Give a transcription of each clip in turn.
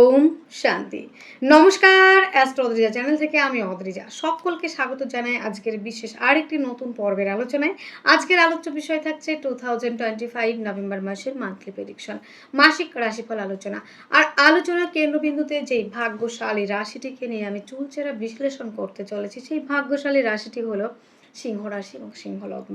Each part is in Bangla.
ওম শান্তি। নমস্কার অ্যাস্ট্রো অদ্রিজা চ্যানেল থেকে আমি অদ্রিজা সকলকে স্বাগত জানাই আজকের বিশেষ আরেকটি নতুন পর্বের আলোচনায়। আজকের আলোচ্য বিষয় থাকছে two thousand twenty five November মাসের মান্থলি প্রেডিকশন মাসিক রাশিফল আলোচনা। আর আলোচনার কেন্দ্রবিন্দুতে যেই ভাগ্যশালী রাশিটিকে নিয়ে আমি চুলচেরা বিশ্লেষণ করতে চলেছি, সেই ভাগ্যশালী রাশিটি হলো সিংহ রাশি এবং সিংহ লগ্ন।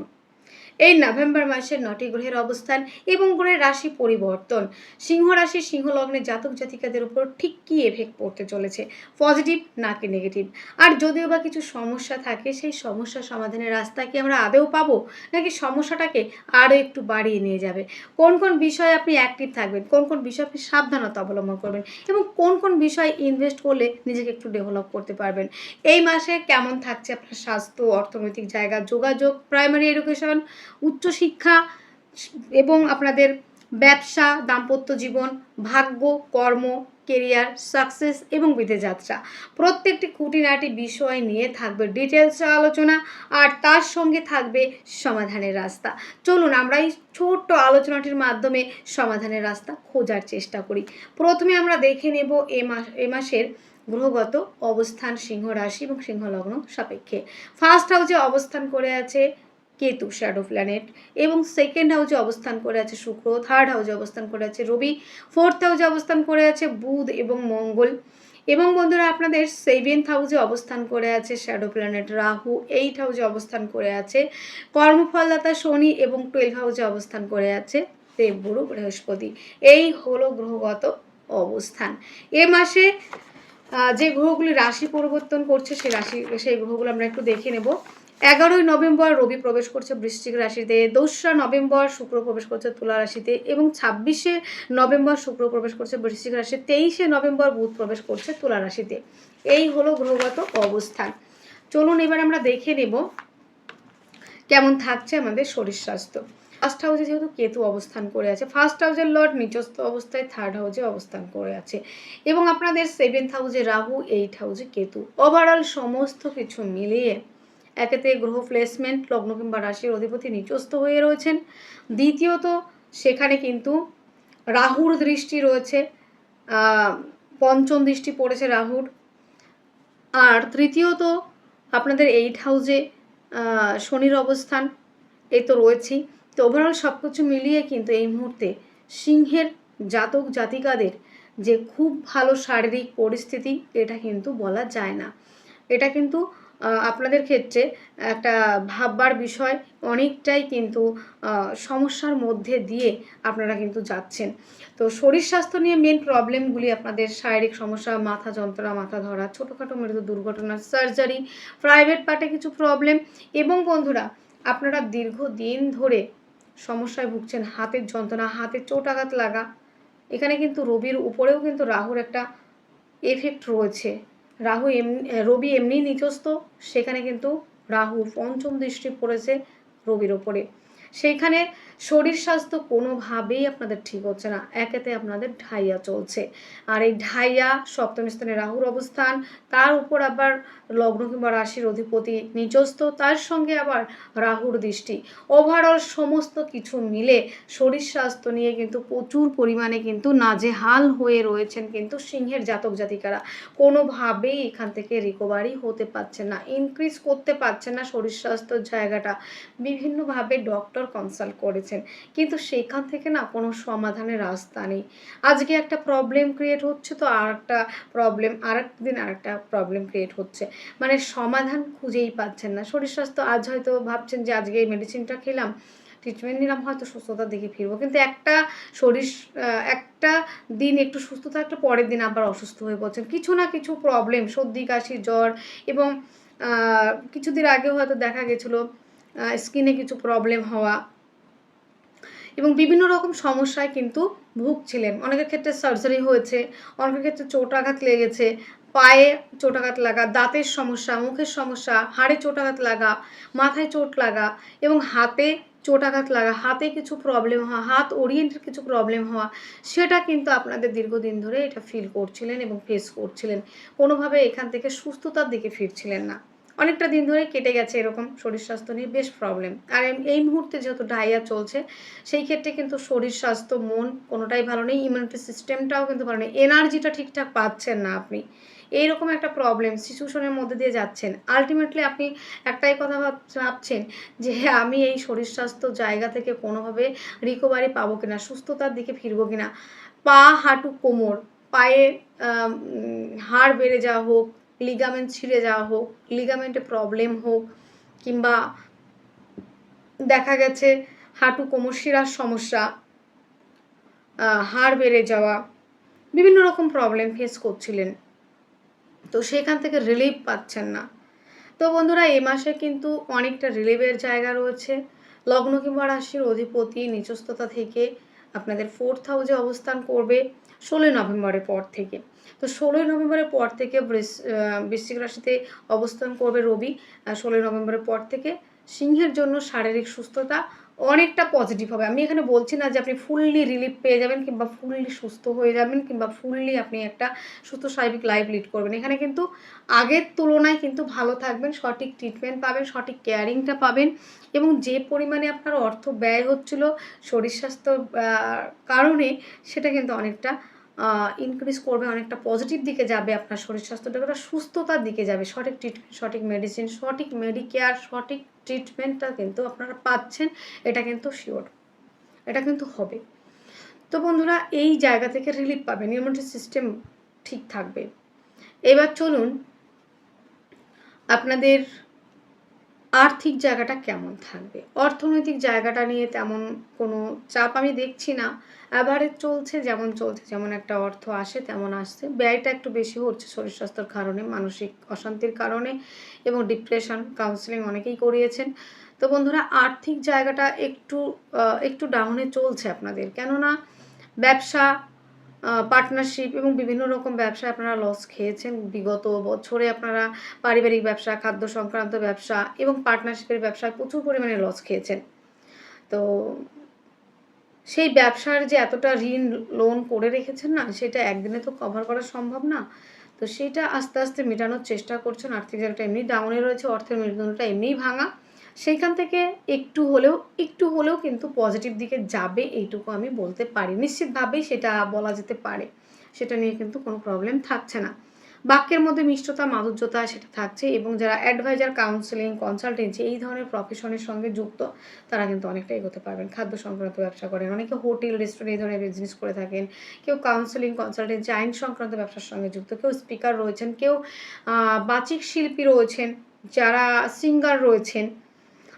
এই নভেম্বর মাসের নটি গ্রহের অবস্থান এবং গ্রহের রাশি পরিবর্তন। সিংহ রাশি সিংহ লগ্নে জাতক জাতিকাদের উপর ঠিক কী এফেক্ট পড়তে চলেছে? পজিটিভ নাকি নেগেটিভ আর যদিও বা কিছু সমস্যা থাকে, সেই সমস্যা সমাধানের রাস্তা কি আমরা আদেও পাবো? নাকি সমস্যাটাকে আরও একটু বাড়িয়ে নিয়ে যাবে? কোন কোন বিষয়ে আপনি অ্যাক্টিভ থাকবেন? কোন কোন বিষয়ে আপনি সাবধানতা অবলম্বন করবেন? এবং কোন কোন বিষয়ে ইনভেস্ট করলে নিজেকে একটু ডেভেলপ করতে পারবেন? এই মাসে কেমন থাকছে আপনার স্বাস্থ্য, অর্থনৈতিক জায়গা, যোগাযোগ প্রাইমারি এডুকেশন উচ্চশিক্ষা এবং আপনাদের ব্যবসা, দাম্পত্য জীবন, ভাগ্য, কর্ম কেরিয়ার সাকসেস এবং বিদেশ যাত্রা প্রত্যেকটি খুঁটিনাটি বিষয় নিয়ে থাকবে ডিটেলস আলোচনা আর তার সঙ্গে থাকবে সমাধানের রাস্তা। চলুন আমরা এই ছোট্ট আলোচনাটির মাধ্যমে সমাধানের রাস্তা খোঁজার চেষ্টা করি। প্রথমে আমরা দেখে নেব এ মাস এ মাসের গ্রহগত অবস্থান সিংহ রাশি এবং সিংহ লগ্ন সাপেক্ষে। ফার্স্ট হাউসে অবস্থান করে আছে কেতু শ্যাডো প্ল্যানেট এবং সেকেন্ড হাউসে অবস্থান করে আছে শুক্র থার্ড হাউসে অবস্থান করে আছে রবি ফোর্থ হাউসে অবস্থান করে আছে বুধ এবং মঙ্গল। এবং বন্ধুরা, আপনাদের সেভেন্থ হাউসে অবস্থান করে আছে শ্যাডো প্ল্যানেট রাহু এইট হাউসে অবস্থান করে আছে কর্মফলদাতা শনি এবং টুয়েলভ হাউসে অবস্থান করে আছে দেবগুরু বৃহস্পতি। এই হলো গ্রহগত অবস্থান। এ মাসে যে গ্রহগুলি রাশি পরিবর্তন করছে সেই রাশি, সেই গ্রহগুলো আমরা একটু দেখে নেব। এগারোই নভেম্বর রবি প্রবেশ করছে বৃশ্চিক রাশিতে, দোসরা নভেম্বর শুক্র প্রবেশ করছে তুলা রাশিতে এবং ছাব্বিশে নভেম্বর শুক্র প্রবেশ করছে বৃশ্চিক রাশিতে তেইশে নভেম্বর বুধ প্রবেশ করছে তুলা রাশিতে। এই হলো গ্রহগত অবস্থান। চলুন এবার আমরা দেখে নেব কেমন থাকছে আমাদের শরীর স্বাস্থ্য। ফার্স্ট হাউসে যেহেতু কেতু অবস্থান করে আছে ফার্স্ট হাউসের লর্ড নিচস্থ অবস্থায় থার্ড হাউসে অবস্থান করে আছে এবং আপনাদের সেভেন্থ হাউসে রাহু এইট হাউসে কেতু। ওভারঅল সমস্ত কিছু মিলিয়ে একেতে গ্রহ প্লেসমেন্ট লগ্ন কিংবা রাশির অধিপতি নিচস্থ হয়ে রয়েছেন। দ্বিতীয়ত সেখানে কিন্তু রাহুর দৃষ্টি রয়েছে পঞ্চম দৃষ্টি পড়েছে রাহুর। আর তৃতীয়ত আপনাদের এইট আহ, শনির অবস্থান এই তো রয়েছেই। তো ওভারঅল সব কিছু মিলিয়ে কিন্তু এই মুহূর্তে সিংহের জাতক জাতিকাদের যে খুব ভালো শারীরিক পরিস্থিতি এটা কিন্তু বলা যায় না। এটা কিন্তু আপনাদের ক্ষেত্রে একটা ভাববার বিষয় অনেকটাই কিন্তু সমস্যার মধ্যে দিয়ে আপনারা কিন্তু যাচ্ছেন। তো শরীর স্বাস্থ্য নিয়ে মেন প্রবলেমগুলি আপনাদের শারীরিক সমস্যা, মাথা যন্ত্রণা, মাথা ধরা, ছোটোখাটো মৃত্যু দুর্ঘটনা সার্জারি প্রাইভেট পার্টে কিছু প্রবলেম এবং বন্ধুরা, আপনারা দীর্ঘদিন ধরে সমস্যায় ভুগছেন, হাতের যন্ত্রণা, হাতে চোট আঘাত লাগা, এখানে কিন্তু রবির উপরেও কিন্তু রাহুর একটা এফেক্ট রয়েছে। রাহু এমনি রবি এমনি নিচস্ত সেখানে কিন্তু রাহুর পঞ্চম দৃষ্টি পড়েছে রবির ওপরে। সেইখানে শরীর স্বাস্থ্য কোনোভাবেই আপনাদের ঠিক হচ্ছে না। একেতে আপনাদের ঢাইয়া চলছে। আর এই ঢাইয়া, সপ্তম স্থানে রাহুর অবস্থান, তার উপর আবার লগ্ন কিংবা রাশির অধিপতি নিচস্থ তার সঙ্গে আবার রাহুর দৃষ্টি। ওভারঅল সমস্ত কিছু মিলে শরীর স্বাস্থ্য নিয়ে কিন্তু প্রচুর পরিমাণে কিন্তু নাজেহাল হয়ে রয়েছেন কিন্তু সিংহের জাতক জাতিকারা। কোনোভাবেই এখান থেকে রিকভারি হতে পারছে না ইনক্রিজ করতে পারছে না শরীর স্বাস্থ্যর জায়গাটা। বিভিন্নভাবে ডক্টর কনসাল্ট করেছেন। কিন্তু সেখান থেকে না কোনো সমাধানের রাস্তা নেই। আজকে একটা প্রবলেম ক্রিয়েট হচ্ছে তো আর একটা প্রবলেম আর দিন আর একটা প্রবলেম ক্রিয়েট হচ্ছে। মানে সমাধান খুঁজেই পাচ্ছেন না। শরীর স্বাস্থ্য আজ হয়তো ভাবছেন যে আজকে এই মেডিসিনটা খেলাম ট্রিটমেন্ট নিলাম, হয়তো সুস্থতার দিকে ফিরবো। কিন্তু একটা শরীর একটা দিন একটু সুস্থ থাকলে পরের দিন আবার অসুস্থ হয়ে পড়ছেন। কিছু না কিছু প্রবলেম সর্দি, কাশি, জ্বর এবং কিছুদিন আগেও হয়তো দেখা গেছিল স্কিনে কিছু প্রবলেম হওয়া এবং বিভিন্ন রকম সমস্যায় কিন্তু ভুগছিলেন। অনেকের ক্ষেত্রে সার্জারি হয়েছে, অনেকের ক্ষেত্রে চোট আঘাত লেগেছে, পায়ে চোটাঘাত লাগা, দাঁতের সমস্যা, মুখের সমস্যা, হাড়ে চোটাঘাত লাগা, মাথায় চোট লাগা এবং হাতে চোটাঘাত লাগা, হাতে কিছু প্রবলেম হওয়া, হাত ওরিয়েন্টের কিছু প্রবলেম হওয়া, সেটা কিন্তু আপনাদের দীর্ঘদিন ধরে এটা ফিল করছিলেন এবং ফেস করছিলেন। কোনোভাবে এখান থেকে সুস্থতার দিকে ফিরছিলেন না। অনেকটা দিন ধরে কেটে গেছে এরকম শরীর স্বাস্থ্য নিয়ে, বেশ প্রবলেম আর এই মুহূর্তে যেহেতু ডাইয়া চলছে, সেই ক্ষেত্রে কিন্তু শরীর স্বাস্থ্য, মন কোনোটাই ভালো নেই ইমিউনিটি সিস্টেমটাও কিন্তু ভালো নেই এনার্জিটা ঠিকঠাক পাচ্ছেন না আপনি। এইরকম একটা প্রবলেম সিচুয়েশনের মধ্যে দিয়ে যাচ্ছেন। আলটিমেটলি আপনি একটাই কথা ভাব- ভাবছেন যে আমি এই শরীর স্বাস্থ্য জায়গা থেকে কোনোভাবে রিকভারি পাবো কিনা, সুস্থতার দিকে ফিরবো কিনা। পা, হাঁটু কোমর, পায়ে হাড় বেড়ে যাওয়া হোক লিগামেন্ট ছিঁড়ে যাওয়া হোক লিগামেন্টে প্রবলেম হোক, কিংবা দেখা গেছে হাঁটু কোমর শিরার সমস্যা হাড় বেড়ে যাওয়া, বিভিন্ন রকম প্রবলেম ফেস করছিলেন। তো সেখান থেকে রিলিফ পাচ্ছেন না। তো বন্ধুরা এই মাসে কিন্তু অনেকটা রিলিফের জায়গা রয়েছে। লগ্ন কিংবা রাশির অধিপতি নিচস্ততা থেকে আপনাদের ফোর্থ হাউসে অবস্থান করবে। ষোলোই নভেম্বরের পর থেকে। তো ষোলোই নভেম্বরের পর থেকে বৃশ্চিক রাশিতে অবস্থান করবে রবি। ষোলোই নভেম্বরের পর থেকে সিংহের জন্য শারীরিক সুস্থতা অনেকটা পজিটিভ হবে। আমি এখানে বলছি না যে আপনি ফুললি রিলিফ পেয়ে যাবেন কিংবা ফুললি সুস্থ হয়ে যাবেন কিংবা ফুললি আপনি একটা সুস্থ স্বাভাবিক লাইফ লিড করবেন। এখানে কিন্তু আগের তুলনায় কিন্তু ভালো থাকবেন, সঠিক ট্রিটমেন্ট পাবেন, সঠিক কেয়ারিংটা পাবেন এবং যে পরিমাণে আপনার অর্থ ব্যয় হচ্ছিল শরীর স্বাস্থ্য কারণে সেটা কিন্তু অনেকটা ইনক্রিজ করবে, অনেকটা পজিটিভ দিকে যাবে আপনার শরীর স্বাস্থ্যটা সুস্থতার দিকে যাবে। সঠিক ট্রিটমেন্ট সঠিক মেডিসিন সঠিক মেডিকেয়ার সঠিক ট্রিটমেন্টটা কিন্তু আপনারা পাচ্ছেন, এটা কিন্তু শিওর এটা কিন্তু হবে। তো বন্ধুরা, এই জায়গা থেকে রিলিফ পাবেন ইমিউনিটি সিস্টেম ঠিক থাকবে। এবার চলুন, আপনাদের আর্থিক জায়গাটা কেমন থাকবে? অর্থনৈতিক জায়গাটা নিয়ে তেমন কোনো চাপ আমি দেখছি না। অ্যাভারেজ চলছে, যেমন চলছে, যেমন একটা অর্থ আসে, তেমন আসছে। ব্যয়টা একটু বেশি হচ্ছে শরীর স্বাস্থ্যের কারণে, মানসিক অশান্তির কারণে এবং ডিপ্রেশন কাউন্সিলিং অনেকেই করিয়েছেন। তো বন্ধুরা, আর্থিক জায়গাটা একটু একটু ডাউনে চলছে আপনাদের। কেননা ব্যবসা পার্টনারশিপ এবং বিভিন্ন রকম ব্যবসায় আপনারা লস খেয়েছেন। বিগত বছরে আপনারা পারিবারিক ব্যবসা, খাদ্য সংক্রান্ত ব্যবসা এবং পার্টনারশিপের ব্যবসায় প্রচুর পরিমাণে লস খেয়েছেন। তো সেই ব্যবসার যে এতটা ঋণ লোন করে রেখেছেন না, সেটা একদিনে তো কভার করা সম্ভব না। তো সেটা আস্তে আস্তে মেটানোর চেষ্টা করছেন। আর্থিক জায়গাটা এমনি ডাউনে রয়েছে, অর্থের মেরুদণ্ডটা এমনিই ভাঙা। সেইখান থেকে একটু হলেও একটু হলেও কিন্তু পজিটিভ দিকে যাবে এইটুকু আমি বলতে পারি। নিশ্চিতভাবেই সেটা বলা যেতে পারে। সেটা নিয়ে কিন্তু কোনো প্রবলেম থাকছে না। বাক্যের মধ্যে মিষ্টতা, মাধুর্যতা সেটা থাকছে এবং যারা অ্যাডভাইজার কাউন্সেলিং কনসালটেন্সি এই ধরনের প্রফেশনের সঙ্গে যুক্ত, তারা কিন্তু অনেকটা এগোতে পারবেন। খাদ্য সংক্রান্ত ব্যবসা করেন, অনেকে হোটেল রেস্টুরেন্ট এই ধরনের বিজনেস করে থাকেন, কেউ কাউন্সেলিং কনসালটেন্সি আইন সংক্রান্ত ব্যবসার সঙ্গে যুক্ত, কেউ স্পিকার রয়েছেন, কেউ বাচিক শিল্পী রয়েছেন, যারা সিঙ্গার রয়েছেন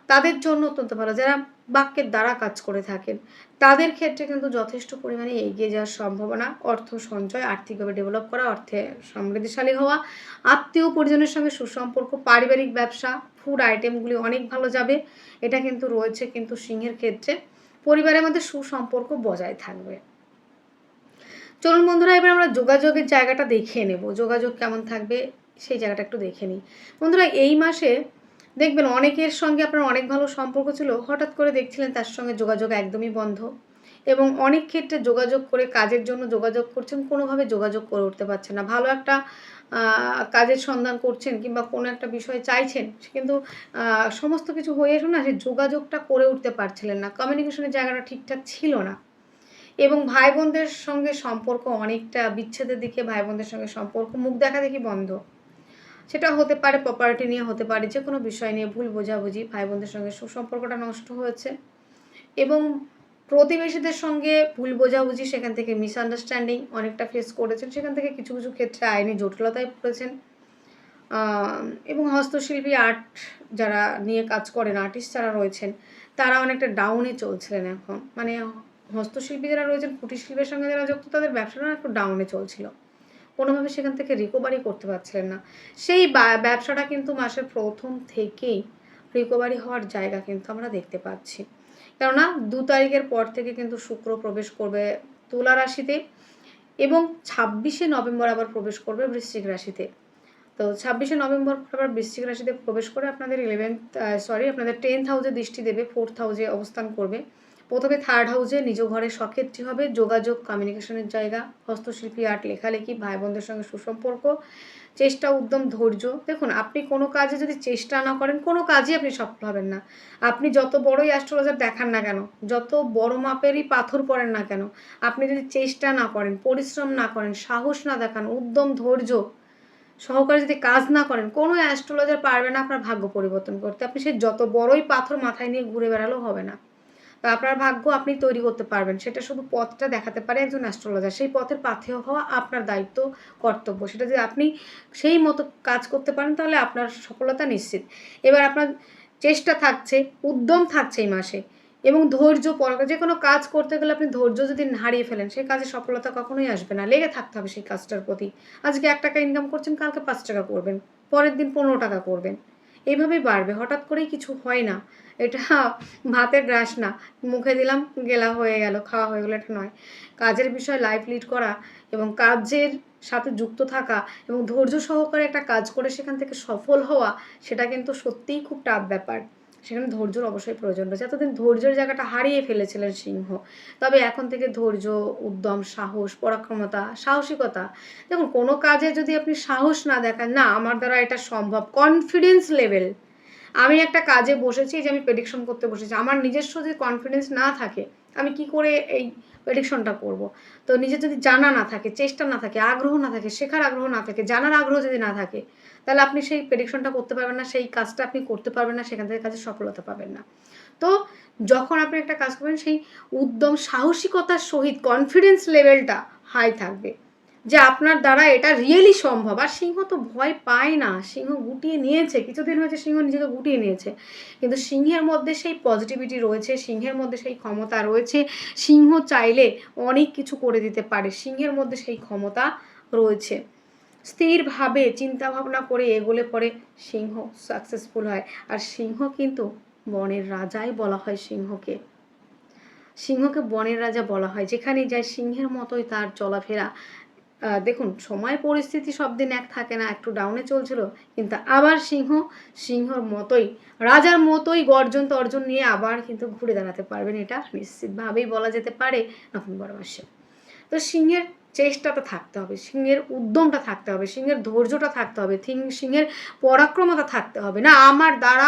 তাদের জন্য অত্যন্ত ভালো। যারা বাক্যের দ্বারা কাজ করে থাকেন, তাদের ক্ষেত্রে কিন্তু যথেষ্ট পরিমাণে এগিয়ে যাওয়ার সম্ভাবনা, অর্থ সঞ্চয়, আর্থিকভাবে ডেভেলপ করা, অর্থে সমৃদ্ধিশালী হওয়া, আত্মীয় পরিজনের সঙ্গে সুসম্পর্ক, পারিবারিক ব্যবসা ফুড আইটেমগুলি অনেক ভালো যাবে। এটা কিন্তু রয়েছে কিন্তু সিংহের ক্ষেত্রে। পরিবারের মধ্যে সুসম্পর্ক বজায় থাকবে। চলুন বন্ধুরা, এবার আমরা যোগাযোগের জায়গাটা দেখে নেব। যোগাযোগ কেমন থাকবে, সেই জায়গাটা একটু দেখে নিই। বন্ধুরা, এই মাসে দেখবেন অনেকের সঙ্গে আপনার অনেক ভালো সম্পর্ক ছিল, হঠাৎ করে দেখছিলেন তার সঙ্গে যোগাযোগ একদমই বন্ধ। এবং অনেক ক্ষেত্রে যোগাযোগ করে কাজের জন্য যোগাযোগ করছেন, কোনোভাবে যোগাযোগ করে উঠতে পারছেন না। ভালো একটা কাজের সন্ধান করছেন কিংবা কোনো একটা বিষয় চাইছেন কিন্তু সমস্ত কিছু হয়ে এসো না সে যোগাযোগটা করে উঠতে পারছিলেন না। কমিউনিকেশনের জায়গাটা ঠিকঠাক ছিল না। এবং ভাই বোনদের সঙ্গে সম্পর্ক অনেকটা বিচ্ছেদের দিকে, ভাই বোনদের সঙ্গে সম্পর্ক, মুখ দেখা দেখি বন্ধ। সেটা হতে পারে প্রপার্টি নিয়ে, হতে পারে যে কোনো বিষয় নিয়ে ভুল বোঝাবুঝি ভাই বোনদের সঙ্গে সুসম্পর্কটা নষ্ট হয়েছে। এবং প্রতিবেশীদের সঙ্গে ভুল বোঝাবুঝি, সেখান থেকে মিসআন্ডারস্ট্যান্ডিং অনেকটা ফেস করেছেন। সেখান থেকে কিছু কিছু ক্ষেত্রে আইনি জটিলতায় পড়েছেন। এবং হস্তশিল্পী আর্ট যারা নিয়ে কাজ করেন আর্টিস্ট যারা রয়েছেন, তারা অনেকটা ডাউনে চলছিলেন এখন। মানে হস্তশিল্পী যারা রয়েছেন কুটির শিল্পের সঙ্গে যারা যুক্ত, তাদের ব্যবসাটা একটু ডাউনে চলছিল। কোনোভাবে সেখান থেকে রিকভারি করতে পারছিলেন না। সেই ব্যবসাটা কিন্তু মাসের প্রথম থেকেই রিকভারি হওয়ার জায়গা কিন্তু আমরা দেখতে পাচ্ছি। কেননা দু তারিখের পর থেকে কিন্তু শুক্র প্রবেশ করবে তুলা রাশিতে এবং ছাব্বিশে নভেম্বর আবার প্রবেশ করবে বৃশ্চিক রাশিতে। তো ছাব্বিশে নভেম্বর আবার বৃশ্চিক রাশিতে প্রবেশ করে আপনাদের ইলেভেন্থ সরি আপনাদের টেন্থ হাউসে দৃষ্টি দেবে ফোর্থ হাউসে অবস্থান করবে। প্রথমে থার্ড হাউসে নিজ ঘরে সক্ষেত্রী হবে, যোগাযোগ কমিউনিকেশনের জায়গা, হস্তশিল্পী আর্ট লেখালেখি ভাই বোনদের সঙ্গে সুসম্পর্ক, চেষ্টা, উদ্যম, ধৈর্য। দেখুন, আপনি কোনো কাজে যদি চেষ্টা না করেন, কোনো কাজই আপনি সফল হবেন না। আপনি যত বড়ই অ্যাস্ট্রোলজার দেখান না কেন, যত বড় মাপেরই পাথর পড়েন না কেন, আপনি যদি চেষ্টা না করেন, পরিশ্রম না করেন, সাহস না দেখান, উদ্যম, ধৈর্য সহকারে যদি কাজ না করেন, কোনো অ্যাস্ট্রোলজার পারবে না আপনার ভাগ্য পরিবর্তন করতে। আপনি সে যত বড়ই পাথর মাথায় নিয়ে ঘুরে বেড়ালেও হবে না। আপনার ভাগ্য আপনি তৈরি করতে পারবেন। সেটা শুধু পথটা দেখাতে পারে একজন অ্যাস্ট্রোলজার সেই পথের পাথেয় হওয়া আপনার দায়িত্ব, কর্তব্য। সেটা যদি আপনি সেই মতো কাজ করতে পারেন, তাহলে আপনার সফলতা নিশ্চিত। এবার আপনার চেষ্টা থাকছে, উদ্যম থাকছে এই মাসে। এবং ধৈর্য পর যে কোনো কাজ করতে গেলে আপনি ধৈর্য যদি হারিয়ে ফেলেন, সেই কাজে সফলতা কখনোই আসবে না। লেগে থাকতে হবে সেই কাজটার প্রতি। আজকে এক টাকা ইনকাম করছেন, কালকে পাঁচ টাকা করবেন। পরের দিন পনেরো টাকা করবেন। এইভাবেই বাড়বে, হঠাৎ করেই কিছু হয় না। এটা ভাতের গ্রাস না। মুখে দিলাম, গেলা হয়ে গেল, খাওয়া হয়ে গেলো, এটা নয়। কাজের বিষয়ে লাইফ লিড করা এবং কাজের সাথে যুক্ত থাকা এবং ধৈর্য সহকারে একটা কাজ করে সেখান থেকে সফল হওয়া, সেটা কিন্তু সত্যিই খুব টাফ ব্যাপার। সেখানে ধৈর্যর অবশ্যই প্রয়োজন রয়েছে। এতদিন ধৈর্যের জায়গাটা হারিয়ে ফেলেছিলেন সিংহ। তবে এখন থেকে ধৈর্য, উদ্যম, সাহস, পরাক্রমতা, সাহসিকতা, দেখুন, কোনো কাজে যদি আপনি সাহস না দেখান, না, আমার দ্বারা এটা সম্ভব। কনফিডেন্স লেভেল আমি একটা কাজে বসেছি যে আমি প্রেডিকশন করতে বসেছি, আমার নিজস্ব যদি কনফিডেন্স না থাকে, আমি কি করে এই প্রেডিকশনটা করব? তো নিজের যদি জানা না থাকে, চেষ্টা না থাকে, আগ্রহ না থাকে, শেখার আগ্রহ না থাকে, জানার আগ্রহ যদি না থাকে তাহলে আপনি সেই প্রেডিকশনটা করতে পারবেন না, সেই কাজটা আপনি করতে পারবেন না, সেখান থেকে কাজে সফলতা পাবেন না। তো যখন আপনি একটা কাজ করবেন, সেই উদ্যম সাহসিকতার সহিত কনফিডেন্স লেভেলটা হাই থাকবে। যে আপনার দ্বারা এটা রিয়েলি সম্ভব। আর সিংহ তো ভয় পায় না। সিংহ গুটিয়ে নিয়েছে। কিছুদিন হয়েছে সিংহ নিজেকে গুটিয়ে নিয়েছে। কিন্তু সিংহের মধ্যে সেই পজিটিভিটি রয়েছে, সিংহের মধ্যে সেই ক্ষমতা রয়েছে। সিংহ চাইলে অনেক কিছু করে দিতে পারে। সিংহের মধ্যে সেই ক্ষমতা রয়েছে। স্থিরভাবে চিন্তা ভাবনা করে এগোলে পরে সিংহ সাকসেসফুল হয়। আর সিংহ কিন্তু বনের রাজাই বলা হয় সিংহকে। সিংহকে বনের রাজা বলা হয়। যেখানেই যায় সিংহের মতোই তার চলাফেরা। দেখুন, সময়, পরিস্থিতি সব দিন এক থাকে না, একটু ডাউনে চলছিল, কিন্তু আবার সিংহ, সিংহর মতোই, রাজার মতোই গর্জন তর্জন নিয়ে আবার কিন্তু ঘুরে দাঁড়াতে পারবেন। এটা নিশ্চিতভাবেই বলা যেতে পারে নভেম্বর মাসে। তো সিংহের চেষ্টাটা থাকতে হবে, সিংহের উদ্যমটা থাকতে হবে, সিংহের ধৈর্যটা থাকতে হবে, থিং- সিংহের পরাক্রমতা থাকতে হবে। না, আমার দ্বারা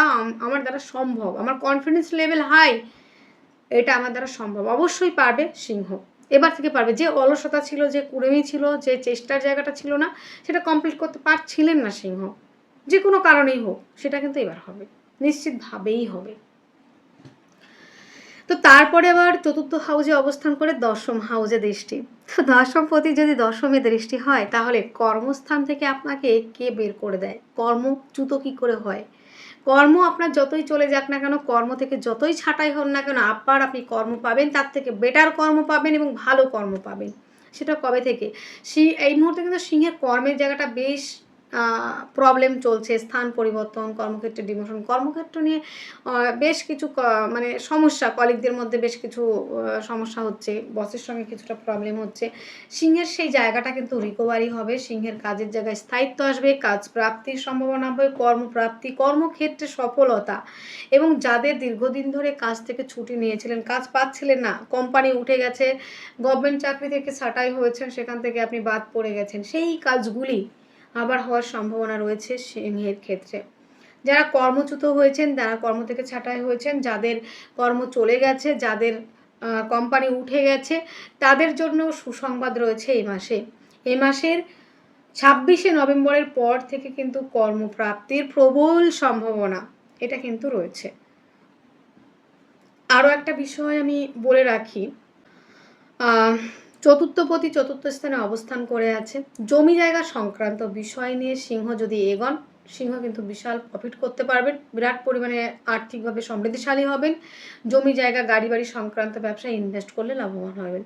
আমার দ্বারা সম্ভব, আমার কনফিডেন্স লেভেল হাই এটা আমার দ্বারা সম্ভব। অবশ্যই পারবে সিংহ। এবার থেকে পারবে। যে অলসতা ছিল, যে কুড়েমি ছিল, যে চেষ্টার জায়গাটা ছিল না, সেটা কমপ্লিট করতে পারছিলেন না সিংহ। যে কোনো কারণেই হোক, সেটা কিন্তু এবার হবে। নিশ্চিতভাবেই হবে। তো তারপরে আবার চতুর্থ হাউজে অবস্থান করে দশম হাউজে দৃষ্টি। তো দশম প্রতি যদি দশমে দৃষ্টি হয়, তাহলে কর্মস্থান থেকে আপনাকে কে বের করে দেয়? কর্মচ্যুত কী করে হয়? কর্ম আপনার যতই চলে যাক না কেন, কর্ম থেকে যতই ছাঁটাই হন না কেন, আবার আপনি কর্ম পাবেন, তার থেকে বেটার কর্ম পাবেন এবং ভালো কর্ম পাবেন। সেটা কবে থেকে? এই মুহূর্তে কিন্তু সিংহের কর্মের জায়গাটা বেশ প্রবলেম চলছে, স্থান পরিবর্তন, কর্মক্ষেত্রে ডিমোশন কর্মক্ষেত্র নিয়ে বেশ কিছু মানে সমস্যা কলিগদের মধ্যে বেশ কিছু সমস্যা হচ্ছে বসের সঙ্গে কিছুটা প্রবলেম হচ্ছে। সিংহের সেই জায়গাটা কিন্তু রিকভারি হবে, সিংহের কাজের জায়গায় স্থায়িত্ব আসবে, কাজ প্রাপ্তির সম্ভাবনা হবে, কর্মপ্রাপ্তি, কর্মক্ষেত্রে সফলতা। এবং যাদের দীর্ঘদিন ধরে কাজ থেকে ছুটি নিয়েছিলেন, কাজ পাচ্ছিলেন না কোম্পানি উঠে গেছে গভর্নমেন্ট চাকরি থেকে ছাঁটাই হয়েছেন, সেখান থেকে আপনি বাদ পড়ে গেছেন, সেই কাজগুলি আবার হওয়ার সম্ভাবনা রয়েছে সিংহের ক্ষেত্রে। যারা কর্মচ্যুত হয়েছেন তারা কর্ম থেকে ছাঁটাই হয়েছেন, যাদের কর্ম চলে গেছে, যাদের কোম্পানি উঠে গেছে, তাদের জন্য সুসংবাদ রয়েছে এই মাসে। এই মাসের ছাব্বিশে নভেম্বরের পর থেকে কিন্তু কর্মপ্রাপ্তির প্রবল সম্ভাবনা, এটা কিন্তু রয়েছে। আরও একটা বিষয় আমি বলে রাখি চতুর্থপতি চতুর্থ স্থানে অবস্থান করে আছে। জমি জায়গা সংক্রান্ত বিষয় নিয়ে সিংহ যদি এগন, সিংহ কিন্তু বিশাল প্রফিট করতে পারবেন। বিরাট পরিমাণে আর্থিকভাবে সমৃদ্ধিশালী হবেন। জমি জায়গা গাড়ি বাড়ি সংক্রান্ত ব্যবসায় ইনভেস্ট করলে লাভবান হবেন।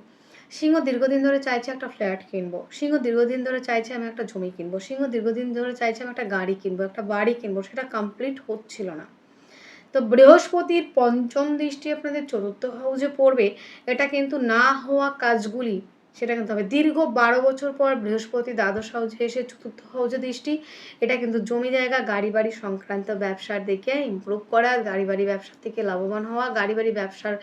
সিংহ দীর্ঘদিন ধরে চাইছে একটা ফ্ল্যাট কিনবো। সিংহ দীর্ঘদিন ধরে চাইছে আমি একটা জমি কিনবো। সিংহ দীর্ঘদিন ধরে চাইছে আমি একটা গাড়ি কিনবো, একটা বাড়ি কিনবো। সেটা কমপ্লিট হচ্ছিল না। তো বৃহস্পতির পঞ্চম দৃষ্টি আপনাদের চতুর্থ হাউসে পড়বে, এটা কিন্তু না হওয়া কাজগুলি। সেটা কিন্তু হবে। দীর্ঘ বারো বছর পর বৃহস্পতি দ্বাদশ হাউজে এসে চতুর্থ হাউজে দৃষ্টি। এটা কিন্তু জমি জায়গা গাড়ি বাড়ি সংক্রান্ত ব্যবসার দিকে ইমপ্রুভ করা গাড়ি বাড়ি ব্যবসার থেকে লাভবান হওয়া গাড়ি বাড়ি ব্যবসার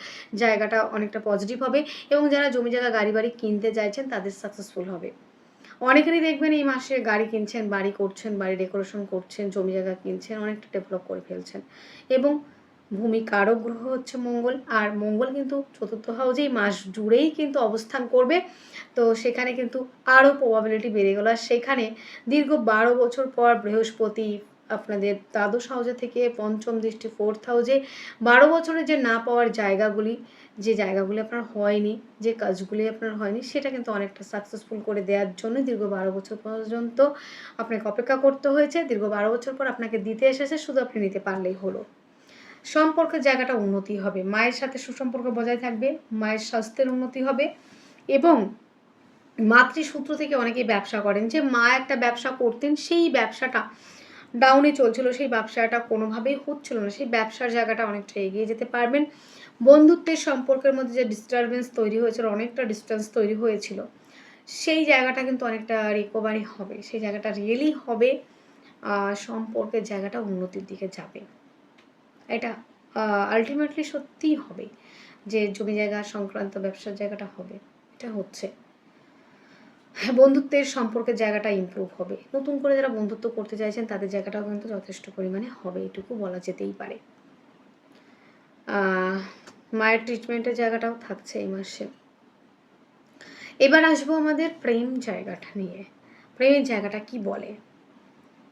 জায়গাটা অনেকটা পজিটিভ হবে এবং যারা জমি জায়গা গাড়ি বাড়ি কিনতে চাইছেন তাদের সাকসেসফুল হবে। অনেকেরই দেখবেন এই মাসে গাড়ি কিনছেন, বাড়ি করছেন, বাড়ি ডেকোরেশন করছেন, জমি জায়গা কিনছেন, অনেকটা ডেভেলপ করে ফেলছেন। এবং ভূমি কারক গ্রহ হচ্ছে মঙ্গল, আর মঙ্গল কিন্তু চতুর্থ হাউজেই মাস জুড়েই কিন্তু অবস্থান করবে। তো সেখানে কিন্তু আরও প্রবাবিলিটি বেড়ে গেল। আর সেখানে দীর্ঘ বারো বছর পর বৃহস্পতি আপনাদের দ্বাদশ হাউজে থেকে পঞ্চম দৃষ্টি ফোর্থ হাউজে বারো বছরের যে না পাওয়ার জায়গাগুলি, যে জায়গাগুলি আপনার হয়নি, যে কাজগুলি আপনার হয়নি, সেটা কিন্তু অনেকটা সাকসেসফুল করে দেওয়ার জন্য দীর্ঘ বারো বছর পর্যন্ত আপনাকে অপেক্ষা করতে হয়েছে। দীর্ঘ বারো বছর পর আপনাকে দিতে এসেছে, শুধু আপনি নিতে পারলেই হলো। সম্পর্কের জায়গাটা উন্নতি হবে। মায়ের সাথে সুসম্পর্ক বজায় থাকবে, মায়ের স্বাস্থ্যের উন্নতি হবে এবং মাতৃসূত্র থেকে অনেকেই ব্যবসা করেন যে মা একটা ব্যবসা করতেন, সেই ব্যবসাটা ডাউনে চলছিল, সেই ব্যবসাটা কোনোভাবেই হচ্ছিল না। সেই ব্যবসার জায়গাটা অনেকটা এগিয়ে যেতে পারবেন। বন্ধুত্বের সম্পর্কের মধ্যে যে ডিস্টারবেন্স তৈরি হয়েছিল অনেকটা ডিস্টেন্স তৈরি হয়েছিল, সেই জায়গাটা কিন্তু অনেকটা রিকভারি হবে। সেই জায়গাটা রিয়েলি হবে। সম্পর্কের জায়গাটা উন্নতির দিকে যাবে। এটা আলটিমেটলি সত্যিই হবে যে জমি জায়গা সংক্রান্ত ব্যবসার জায়গাটা হবে। এটা হচ্ছে। বন্ধুত্বের সম্পর্কের জায়গাটা ইমপ্রুভ হবে। নতুন করে যারা বন্ধুত্ব করতে চাইছেন, তাদের জায়গাটাও কিন্তু যথেষ্ট পরিমাণে হবে, এটুকু বলা যেতেই পারে। মায়ের ট্রিটমেন্টের জায়গাটাও থাকছে এই মাসে। এবার আসব আমাদের প্রেম জায়গাটা নিয়ে। প্রেমের জায়গাটা কি বলে?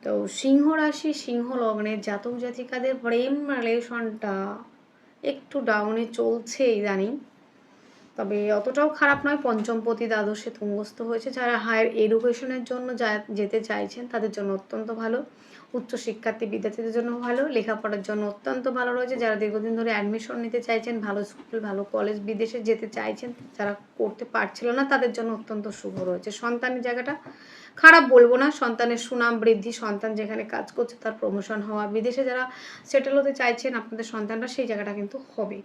তো সিংহ রাশি, সিংহ লগ্নের জাতক জাতিকাদের প্রেম রিলেশনটা একটু ডাউনে চলছে ইদানিং। তবে অতটাও খারাপ নয় পঞ্চমপতি দ্বাদশে তুঙ্গস্থ হয়েছে। যারা হায়ার এডুকেশনের জন্য যেতে চাইছেন, তাদের জন্য অত্যন্ত ভালো। উচ্চ শিক্ষার্থী বিদ্যার্থীদের জন্য ভালো। লেখাপড়ার জন্য অত্যন্ত ভালো রয়েছে। যারা দীর্ঘদিন ধরে অ্যাডমিশন নিতে চাইছেন, ভালো স্কুল ভালো কলেজ বিদেশে যেতে চাইছেন, যারা করতে পারছিল না, তাদের জন্য অত্যন্ত শুভ রয়েছে। সন্তানের জায়গাটা খারাপ বলব না। সন্তানের সুনাম বৃদ্ধি, সন্তান যেখানে কাজ করছে, তার প্রমোশন হওয়া। বিদেশে যারা সেটেল হতে চাইছেন, আপনাদের সন্তানরা সেই জায়গাটা কিন্তু হবে।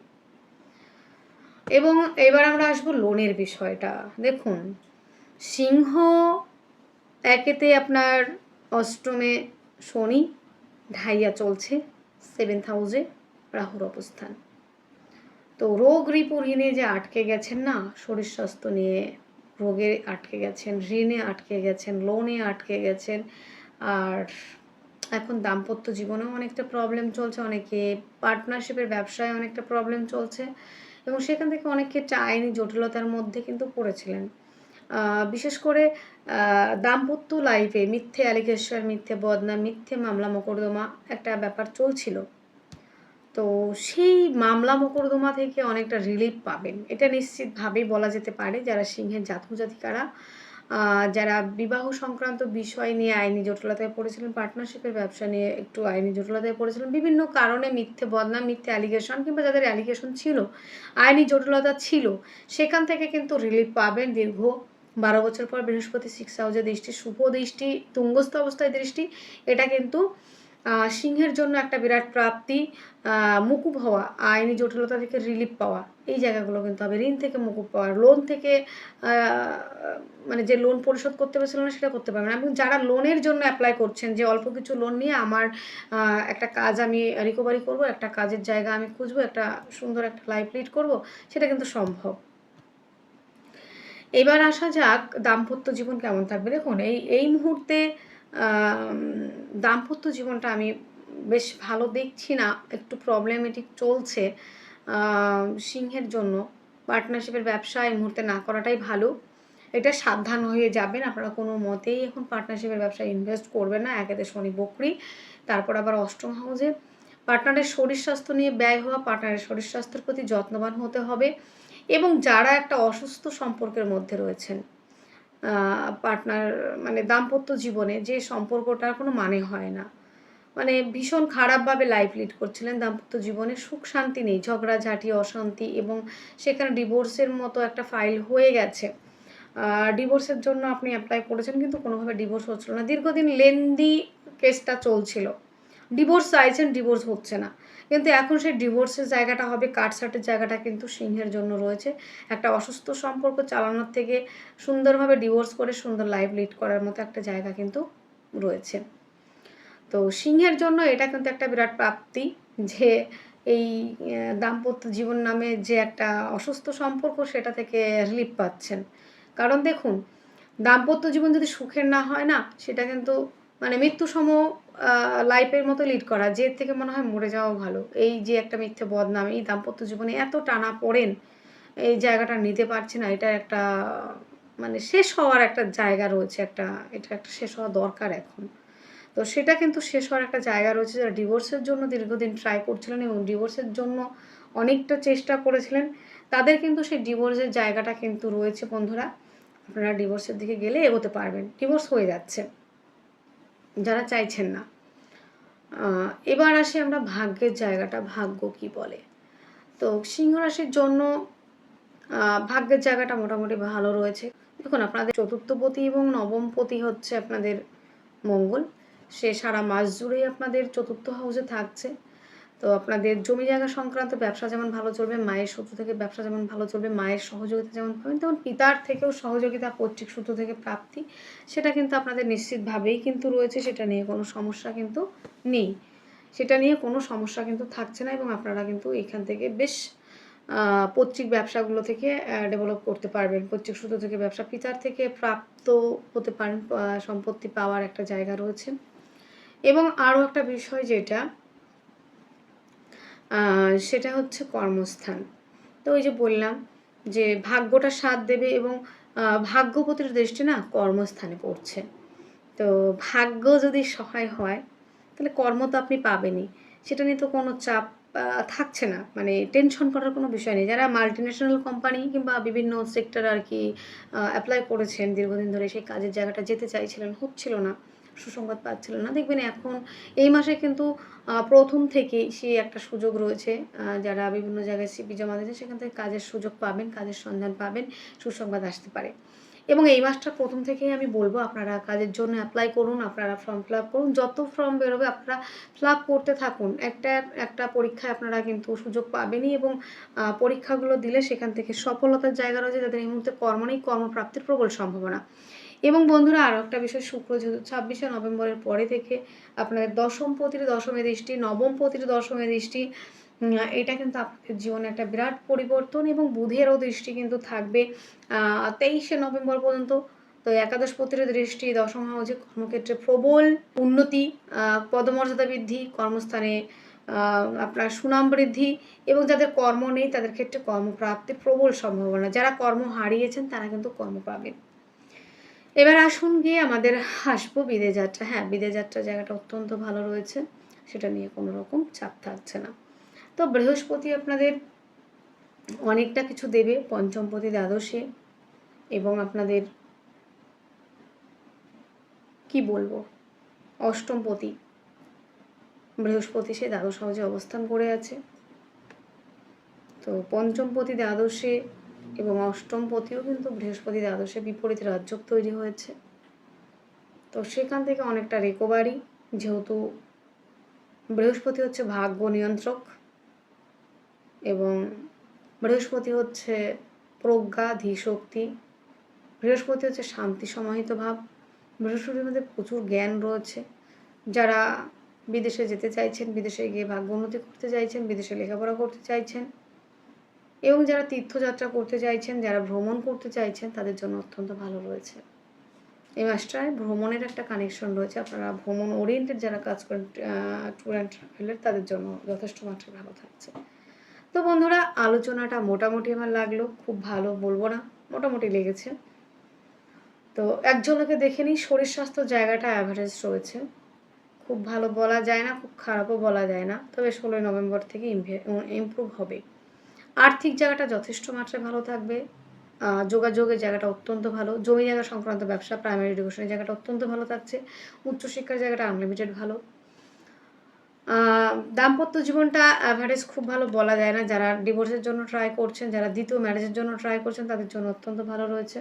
এবং এবার আমরা আসব লোনের বিষয়টা। দেখুন, সিংহ একেতে আপনার অষ্টমে শনি, ঢাইয়া চলছে সেভেন্থ হাউসে রাহুর অবস্থান। তো রোগ রিপুরহীনে যে আটকে গেছেন না, শরীর স্বাস্থ্য নিয়ে রোগে আটকে গেছেন, ঋণে আটকে গেছেন লোনে আটকে গেছেন, আর এখন দাম্পত্য জীবনেও অনেকটা প্রবলেম চলছে, অনেকে পার্টনারশিপের ব্যবসায় অনেকটা প্রবলেম চলছে। এবং সেখান থেকে অনেক ক্ষেত্রে আইনি জটিলতার মধ্যে কিন্তু পড়েছিলেন। বিশেষ করে দাম্পত্য লাইফে মিথ্যে অ্যালিগেশন মিথ্যে বদনাম, মিথ্যে মামলা মোকদ্দমা একটা ব্যাপার চলছিল। তো সেই মামলা মোকদ্দমা থেকে অনেকটা রিলিফ পাবেন। এটা নিশ্চিতভাবেই বলা যেতে পারে যারা সিংহের জাতক জাতিকারা যারা বিবাহ সংক্রান্ত বিষয় নিয়ে আইনি জটিলতায় পড়েছিলেন পার্টনারশিপের ব্যবসা নিয়ে একটু আইনি জটিলতায় পড়েছিলেন, বিভিন্ন কারণে মিথ্যে বদনাম, মিথ্যে অ্যালিগেশন কিংবা যাদের অ্যালিগেশন ছিল, আইনি জটিলতা ছিল, সেখান থেকে কিন্তু রিলিফ পাবেন দীর্ঘ বারো বছর পর বৃহস্পতি সিক্স হাউজে দৃষ্টি, শুভ দৃষ্টি, তুঙ্গস্থ অবস্থায় দৃষ্টি, এটা কিন্তু সিংহের জন্য একটা বিরাট প্রাপ্তি মুকুব হওয়া আইনি জটিলতা থেকে রিলিফ পাওয়া। এই জায়গাগুলো কিন্তু হবে ঋণ থেকে মুকুব পাওয়া লোন থেকে মানে যে লোন পরিশোধ করতে পারছিল না সেটা করতে পারবেন এবং যারা লোনের জন্য অ্যাপ্লাই করছেন, যে অল্প কিছু লোন নিয়ে আমার একটা কাজ আমি রিকভারি করব, একটা কাজের জায়গা আমি খুঁজবো, একটা সুন্দর একটা লাইফ লিড করব, সেটা কিন্তু সম্ভব। এবার আসা যাক দাম্পত্য জীবন কেমন থাকবে। দেখুন, এই এই মুহূর্তে দাম্পত্য জীবনটা আমি বেশ ভালো দেখছি না, একটু প্রবলেমেটিক চলছে সিংহের জন্য। পার্টনারশিপের ব্যবসা এই মুহূর্তে না করাটাই ভালো। এটা সাবধান হয়ে যাবেন, আপনারা কোনো মতেই এখন পার্টনারশিপের ব্যবসায় ইনভেস্ট করবেন না। একেতে শনি বকরি, তারপর আবার অষ্টম হাউসে পার্টনারের শরীর স্বাস্থ্য নিয়ে ব্যয় হওয়া পার্টনারের শরীর স্বাস্থ্যের প্রতি যত্নবান হতে হবে এবং যারা একটা অসুস্থ সম্পর্কের মধ্যে রয়েছেন পার্টনার মানে দাম্পত্য জীবনে যে সম্পর্কটার কোনো মানে হয় না। মানে ভীষণ খারাপভাবে লাইফ লিড করছিলেন দাম্পত্য জীবনে। সুখ শান্তি নেই, ঝগড়াঝাঁটি, অশান্তি এবং সেখানে ডিভোর্সের মতো একটা ফাইল হয়ে গেছে। ডিভোর্সের জন্য আপনি অ্যাপ্লাই করেছেন কিন্তু কোনোভাবে ডিভোর্স হচ্ছিল না। দীর্ঘদিন লেন্দি কেসটা চলছিল। ডিভোর্স চাইছেন ডিভোর্স হচ্ছে না। কিন্তু এখন সেই ডিভোর্সের জায়গাটা হবে কাটসাটের জায়গাটা কিন্তু সিংহের জন্য রয়েছে। একটা অসুস্থ সম্পর্ক চালানোর থেকে সুন্দরভাবে ডিভোর্স করে সুন্দর লাইফ লিড করার মতো একটা জায়গা কিন্তু রয়েছে। তো সিংহের জন্য এটা কিন্তু একটা বিরাট প্রাপ্তি যে এই দাম্পত্য জীবন নামে যে একটা অসুস্থ সম্পর্ক সেটা থেকে রিলিফ পাচ্ছেন। কারণ দেখুন, দাম্পত্য জীবন যদি সুখের না হয় না, সেটা কিন্তু মানে মৃত্যু সম লাইফের মতো লিড করা যে থেকে মনে হয় মরে যাওয়া ভালো। এই যে একটা মিথ্যে বদনাম, এই দাম্পত্য জীবনে এত টানা পড়েন, এই জায়গাটা নিতে পারছে না, এটা একটা মানে শেষ হওয়ার একটা জায়গা রয়েছে, একটা, এটা একটা শেষ হওয়া দরকার এখন। তো সেটা কিন্তু শেষ হওয়ার একটা জায়গা রয়েছে, যারা ডিভোর্সের জন্য দীর্ঘদিন ট্রাই করছিলেন এবং ডিভোর্সের জন্য অনেকটা চেষ্টা করেছিলেন, তাদের কিন্তু সেই ডিভোর্সের জায়গাটা কিন্তু রয়েছে, বন্ধুরা। আপনারা ডিভোর্সের দিকে গেলে এগোতে পারবেন ডিভোর্স হয়ে যাচ্ছে। যারা চাইছেন না। এবার আসে আমরা ভাগ্যের জায়গাটা, ভাগ্য কি বলে? তো সিংহ রাশির জন্য ভাগ্যের জায়গাটা মোটামুটি ভালো রয়েছে। দেখুন, আপনাদের চতুর্থপতি এবং নবমপতি হচ্ছে আপনাদের মঙ্গল। সে সারা মাস জুড়েই আপনাদের চতুর্থ হাউসে থাকছে। তো আপনাদের জমি জায়গা সংক্রান্ত ব্যবসা যেমন ভালো চলবে, মায়ের সূত্র থেকে ব্যবসা যেমন ভালো চলবে, মায়ের সহযোগিতা যেমন পাবেন তেমন পিতার থেকেও সহযোগিতা, পৈতৃক সূত্র থেকে প্রাপ্তি, সেটা কিন্তু আপনাদের নিশ্চিতভাবেই কিন্তু রয়েছে, সেটা নিয়ে কোনো সমস্যা কিন্তু নেই। সেটা নিয়ে কোনো সমস্যা কিন্তু থাকছে না এবং আপনারা কিন্তু এখান থেকে বেশ পৈতৃক ব্যবসাগুলো থেকে ডেভেলপ করতে পারবেন। পৈতৃক সূত্র থেকে ব্যবসা, পিতার থেকে প্রাপ্ত হতে পারেন সম্পত্তি পাওয়ার একটা জায়গা রয়েছে। এবং আরও একটা বিষয় যেটা সেটা হচ্ছে কর্মস্থান। তো ওই যে বললাম যে ভাগ্যটা সাথ দেবে এবং ভাগ্যপতির দৃষ্টি না কর্মস্থানে পড়ছে। তো ভাগ্য যদি সহায় হয়, তাহলে কর্ম তো আপনি পাবেনই। সেটা নিয়ে তো কোনো চাপ থাকছে না। মানে টেনশন করার কোনো বিষয় নেই। যারা মাল্টি ন্যাশনাল কোম্পানি কিংবা বিভিন্ন সেক্টর আর কি অ্যাপ্লাই করেছেন, দীর্ঘদিন ধরে সেই কাজের জায়গাটা যেতে চাইছিলেন, হচ্ছিল না। সুসংবাদ পাচ্ছিল না। দেখবেন এখন এই মাসে কিন্তু প্রথম থেকেই সে একটা সুযোগ রয়েছে। যারা বিভিন্ন জায়গায় সিপি জমা দিয়েছে সেখান থেকে কাজের সুযোগ পাবেন, কাজের সন্ধান পাবেন, সুসংবাদ আসতে পারে। এবং এই মাসটা প্রথম থেকেই আমি বলব, আপনারা কাজের জন্য অ্যাপ্লাই করুন, আপনারা ফর্ম ফিল আপ করুন। যত ফর্ম বেরোবে, আপনারা ফিল আপ করতে থাকুন। একটা একটা পরীক্ষায় আপনারা কিন্তু সুযোগ পাবেনই এবং পরীক্ষাগুলো দিলে সেখান থেকে সফলতার জায়গা রয়েছে। যাদের এই মুহূর্তে কর্ম নেই, কর্মপ্রাপ্তির প্রবল সম্ভাবনা। এবং বন্ধুরা আরও একটা বিষয় শুক্র, যেহেতু ছাব্বিশে নভেম্বরের পরে থেকে আপনাদের দশম পতির দশমে দৃষ্টি, নবম পতির দশমে দৃষ্টি এটা কিন্তু আপনাদের জীবনে একটা বিরাট পরিবর্তন এবং বুধেরও দৃষ্টি কিন্তু থাকবে তেইশে নভেম্বর পর্যন্ত। তো একাদশ পতির দৃষ্টি, দশম হাউসে কর্মক্ষেত্রে প্রবল উন্নতি পদমর্যাদা বৃদ্ধি, কর্মস্থানে আপনার সুনাম বৃদ্ধি এবং যাদের কর্ম নেই, তাদের ক্ষেত্রে কর্মপ্রাপ্তির প্রবল সম্ভাবনা। যারা কর্ম হারিয়েছেন, তারা কিন্তু কর্ম পাবেন এবার আসুন গিয়ে আমাদের হাসবো বিদে যাত্রা হ্যাঁ বিদে যাত্রা জায়গাটা অত্যন্ত ভালো রয়েছে, সেটা নিয়ে কোনো রকম চাপ থাকছে না। তো বৃহস্পতি আপনাদের অনেকটা কিছু দেবে, পঞ্চমপতি, দ্বাদশে, এবং আপনাদের কি বলব, অষ্টমপতি। বৃহস্পতি সে দ্বাদশ হাউসে অবস্থান করে আছে। তো পঞ্চমপতি, দ্বাদশে এবং অষ্টমপতিও কিন্তু বৃহস্পতি দ্বাদশে বিপরীত রাজ্যক তৈরি হয়েছে। তো সেখান থেকে অনেকটা রিকভারি যেহেতু বৃহস্পতি হচ্ছে ভাগ্য নিয়ন্ত্রক এবং বৃহস্পতি হচ্ছে প্রজ্ঞা, ধীশক্তি। বৃহস্পতি হচ্ছে শান্তি সমাহিত ভাব। বৃহস্পতির মধ্যে প্রচুর জ্ঞান রয়েছে। যারা বিদেশে যেতে চাইছেন, বিদেশে গিয়ে ভাগ্য উন্নতি করতে চাইছেন, বিদেশে লেখাপড়া করতে চাইছেন এবং যারা তীর্থযাত্রা করতে চাইছেন, যারা ভ্রমণ করতে চাইছেন, তাদের জন্য অত্যন্ত ভালো রয়েছে। এই মাসটায় ভ্রমণের একটা কানেকশন রয়েছে। আপনারা ভ্রমণ ওরিয়েন্টেড যারা কাজ করেন ট্যুর অ্যান্ড ট্রাভেলের তাদের জন্য যথেষ্ট মাত্রায় ভালো থাকছে। তো বন্ধুরা, আলোচনাটা মোটামুটি আমার লাগল। খুব ভালো বলব না, মোটামুটি লেগেছে। তো একজনকে দেখে নিই, শরীর স্বাস্থ্য জায়গাটা অ্যাভারেজ রয়েছে। খুব ভালো বলা যায় না, খুব খারাপও বলা যায় না। তবে ষোলোই নভেম্বর থেকে ইমপ্রুভ হবে। আর্থিক জায়গাটা যথেষ্ট মাত্রায় ভালো থাকবে। যোগাযোগের জায়গাটা অত্যন্ত ভালো। জমি জায়গা সংক্রান্ত ব্যবসা প্রাইমারি এডুকেশনের জায়গাটা অত্যন্ত ভালো থাকছে। উচ্চশিক্ষার জায়গাটা আনলিমিটেড ভালো। দাম্পত্য জীবনটা অ্যাভারেজ খুব ভালো বলা যায় না। যারা ডিভোর্সের জন্য ট্রাই করছেন, যারা দ্বিতীয় ম্যারেজের জন্য ট্রাই করছেন, তাদের জন্য অত্যন্ত ভালো রয়েছে।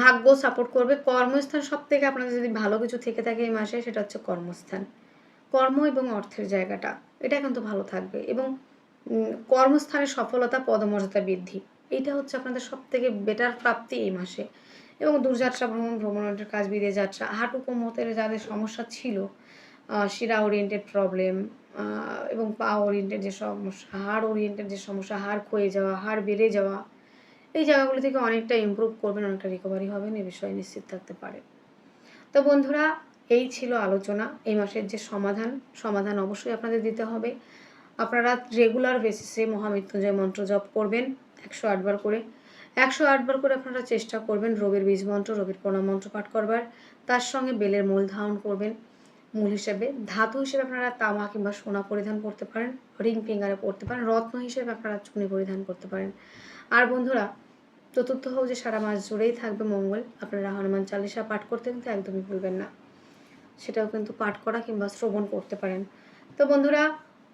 ভাগ্য সাপোর্ট করবে। কর্মস্থান সব থেকে আপনাদের যদি ভালো কিছু থেকে থাকে এই মাসে, সেটা হচ্ছে কর্মস্থান। কর্ম এবং অর্থের জায়গাটা, এটা কিন্তু ভালো থাকবে। এবং কর্মস্থানে সফলতা, পদমর্যাদা বৃদ্ধি। এইটা হচ্ছে আপনাদের সব থেকে বেটার প্রাপ্তি এই মাসে। এবং দূরযাত্রা ভ্রমণ ভ্রমণের কাজ, বিদেশ যাত্রা, হাঁটু কোমরের যাদের সমস্যা ছিল শিরা ওরিয়েন্টেড প্রবলেম এবং পা ওরিয়েন্টেড যে সমস্যা, হাড় ওরিয়েন্টেড যে সমস্যা, হাড় ক্ষয়ে যাওয়া, হাড় বেড়ে যাওয়া, এই জায়গাগুলো থেকে অনেকটা ইমপ্রুভ করবেন, অনেকটা রিকভারি হবেন, এ বিষয়ে নিশ্চিত থাকতে পারেন। তো বন্ধুরা, এই ছিল আলোচনা, এই মাসের যে সমাধান সমাধান অবশ্যই আপনাদের দিতে হবে। আপনারা রেগুলার বেসিসে মহামৃত্যুঞ্জয় মন্ত্র জপ করবেন, একশো আটবার করে। একশো আটবার করে আপনারা চেষ্টা করবেন রবির বীজ মন্ত্র রবির প্রণাম মন্ত্র পাঠ করবার। তার সঙ্গে বেলের মূল ধারণ করবেন। মূল হিসেবে ধাতু হিসেবে আপনারা তামা কিংবা সোনা পরিধান করতে পারেন, রিং ফিঙ্গারে পরতে পারেন, রত্ন হিসেবে আপনারা চুনি পরিধান করতে পারেন। আর বন্ধুরা, চতুর্থ যে সারা মাস জুড়েই থাকবে মঙ্গল, আপনারা হনুমান চালিসা পাঠ করতে কিন্তু একদমই ভুলবেন না। সেটাও কিন্তু পাঠ করা কিংবা শ্রবণ করতে পারেন। তো বন্ধুরা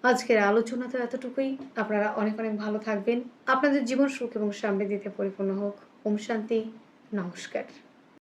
আজকের আলোচনা তো এতটুকুই। আপনারা অনেক অনেক ভালো থাকবেন। আপনাদের জীবন সুখ এবং সমৃদ্ধিতে পরিপূর্ণ হোক। ওম শান্তি। নমস্কার।